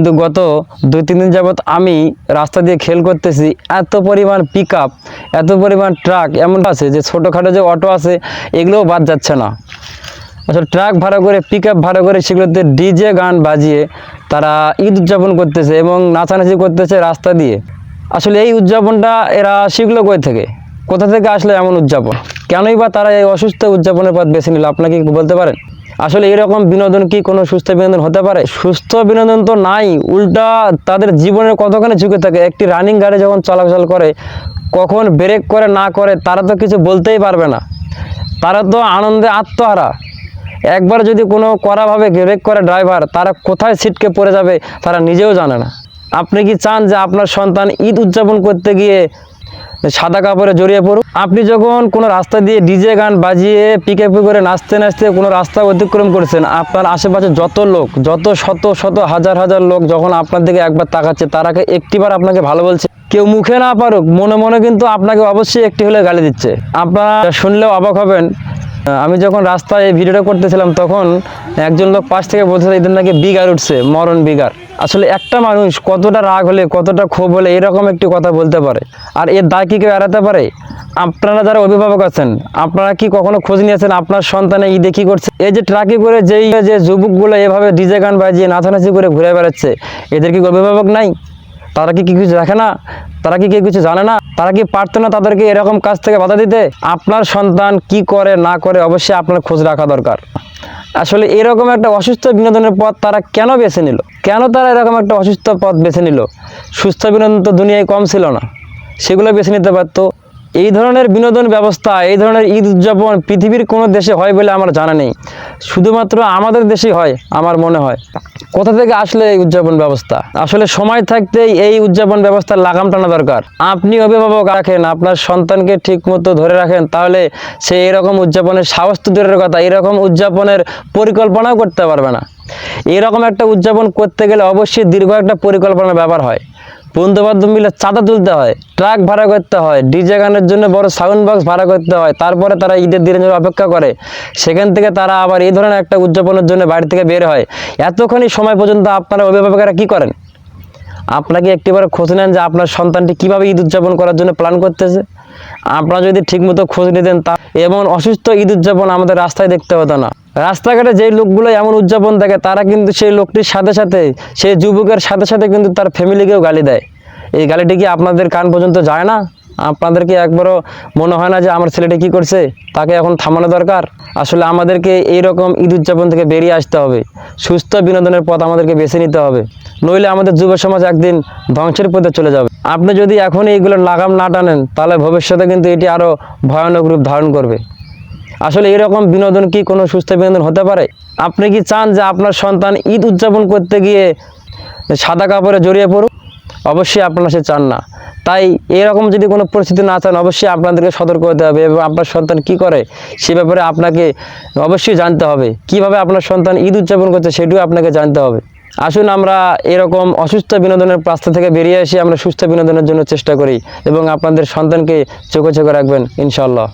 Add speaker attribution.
Speaker 1: কিন্তু গত দুই, তিন দিন যাবৎ আমি রাস্তা দিয়ে খেল করতেছি, এত পরিমাণ পিক এত পরিমাণ ট্রাক এমন আছে যে ছোটোখাটো যে অটো আছে, এগুলোও বাদ যাচ্ছে না। আসলে ট্রাক ভাড়া করে পিক ভাড়া করে সেগুলোতে ডিজে গান বাজিয়ে তারা ঈদ উদযাপন করতেছে এবং নাচানাচি করতেছে রাস্তা দিয়ে। আসলে এই উদযাপনটা এরা শিখলো কই থেকে? কোথা থেকে আসলে এমন উদযাপন? কেনই বা তারা এই অসুস্থ উদযাপনের পথ বেছে নিল? আপনাকে বলতে পারেন? আসলে এরকম বিনোদন কি কোনো সুস্থ বিনোদন হতে পারে? সুস্থ বিনোদন তো নাই। উল্টা তাদের জীবনের কতখানি ঝুঁকে থাকে? একটি রানিং গাড়ি যখন চলাচল করে, কখন ব্রেক করে, না করে, তারা তো কিছু বলতেই পারবে না। তারা তো আনন্দে আত্মহারা। একবার যদি কোনো করাভাবে ব্রেক করে ড্রাইভার তারা কোথায় ছিটকে পড়ে যাবে, তারা নিজেও জানে না। আপনি কি চান যে আপনার সন্তান ঈদ উদযাপন করতে গিয়ে সাদা কাপড়ে জড়িয়ে পড়ুক। আপনি যখন কোনো রাস্তা দিয়ে ডিজে গান বাজিয়ে পিকে করে নাচতে নাচতে কোনো রাস্তা অতিক্রম করছেন, আপনার আশেপাশে যত লোক, যত শত শত, হাজার হাজার লোক যখন আপনার দিকে একবার তাকাচ্ছে তারাকে একটিবার আপনাকে ভালো বলছে? কেউ মুখে না পারুক, মনে মনে কিন্তু আপনাকে অবশ্যই একটি হলে গালি দিচ্ছে। আপনারা শুনলেও অবাক হবেন। আমি যখন রাস্তায় এই ভিডিওটা করতেছিলাম, তখন একজন লোক পাশ থেকে বলছে এদের নাকি বিগার উঠছে, মরণ বিগার। আসলে একটা মানুষ কতটা রাগ হলে, কতটা ক্ষোভ হলে এরকম একটি কথা বলতে পারে? আর এর দায় কি কেউ এড়াতে পারে? আপনারা যারা অভিভাবক আছেন, আপনারা কি কখনো খোঁজ নিয়েছেন আপনার সন্তানে ঈদে কি করছে? এই যে ট্রাকে করে যেই, যে যুবকগুলো এভাবে ডিজে গান বাজিয়ে, নাচানাচি করে ঘুরে বেড়াচ্ছে, এদের কি অভিভাবক নাই? তারা কি কি কিছু দেখে না? তারা কি কেউ কিছু জানে না? তারা কি পারতো না তাদেরকে এরকম কাজ থেকে বাধা দিতে? আপনার সন্তান কি করে, না করে অবশ্যই আপনার খোঁজ রাখা দরকার। আসলে এরকম একটা অসুস্থ বিনোদনের পথ তারা কেন বেছে নিল? কেন তারা এরকম একটা অসুস্থ পথ বেছে নিল? সুস্থ বিনোদন তো দুনিয়ায় কম ছিল না। সেগুলো বেছে নিতে পারতো। এই ধরনের বিনোদন ব্যবস্থা, এই ধরনের ঈদ উদযাপন পৃথিবীর কোনো দেশে হয় বলে আমার জানা নেই। শুধুমাত্র আমাদের দেশেই হয়, আমার মনে হয়। কোথা থেকে আসলে এই উদযাপন ব্যবস্থা? আসলে সময় থাকতেই এই উদযাপন ব্যবস্থার লাগাম টানা দরকার। আপনি অভিভাবক রাখেন, আপনার সন্তানকে ঠিক মতো ধরে রাখেন, তাহলে সে এরকম উদযাপনের সাহস তো দূরের কথা, এরকম উদযাপনের পরিকল্পনাও করতে পারবে না। এরকম একটা উদযাপন করতে গেলে অবশ্যই দীর্ঘ একটা পরিকল্পনার ব্যাপার হয়। বন্ধু বান্ধব মিলে চাঁদা তুলতে হয়, ট্রাক ভাড়া করতে হয়, ডিজে গানের জন্য বড় সাউন্ড বক্স ভাড়া করতে হয়, তারপরে তারা ঈদের দিনের জন্য অপেক্ষা করে। সেখান থেকে তারা আবার এই ধরনের একটা উদযাপনের জন্য বাড়ি থেকে বের হয়। এতক্ষণই সময় পর্যন্ত আপনারা অভিভাবকেরা কি করেন? আপনাকে একটিবার খোঁজ নেন যে আপনার সন্তানটি কীভাবে ঈদ উদযাপন করার জন্য প্ল্যান করতেছে? আপনারা যদি ঠিকমতো খোঁজ নিতেন তা এমন অসুস্থ ঈদ উদযাপন আমাদের রাস্তায় দেখতে হতো না। রাস্তাঘাটে যেই লোকগুলো এমন উদযাপন দেখে, তারা কিন্তু সেই লোকটির সাথে সাথে, সেই যুবকের সাথে সাথে কিন্তু তার ফ্যামিলিকেও গালি দেয়। এই গালিটি কি আপনাদের কান পর্যন্ত যায় না? আপনাদেরকে একবারও মনে হয় না যে আমার ছেলেটি কি করছে? তাকে এখন থামানো দরকার? আসলে আমাদেরকে এই রকম ঈদ উদযাপন থেকে বেরিয়ে আসতে হবে। সুস্থ বিনোদনের পথ আমাদেরকে বেছে নিতে হবে। নইলে আমাদের যুব সমাজ একদিন ধ্বংসের পথে চলে যাবে। আপনি যদি এখন এইগুলো লাগাম না টানেন, তাহলে ভবিষ্যতে কিন্তু এটি আরও ভয়ানক রূপ ধারণ করবে। আসলে এরকম বিনোদন কি কোনো সুস্থ বিনোদন হতে পারে? আপনি কি চান যে আপনার সন্তান ঈদ উদযাপন করতে গিয়ে সাদা কাপড়ে জড়িয়ে পড়ুক? অবশ্যই আপনারা সে চান না। তাই এরকম যদি কোনো পরিস্থিতি না চান, অবশ্যই আপনাদেরকে সতর্ক হতে হবে এবং আপনার সন্তান কি করে সে ব্যাপারে আপনাকে অবশ্যই জানতে হবে। কীভাবে আপনার সন্তান ঈদ উদযাপন করছে, সেটিও আপনাকে জানতে হবে। আসুন আমরা এরকম অসুস্থ বিনোদনের রাস্তা থেকে বেরিয়ে এসে আমরা সুস্থ বিনোদনের জন্য চেষ্টা করি এবং আপনাদের সন্তানকে চোখে চোখে রাখবেন ইনশাল্লাহ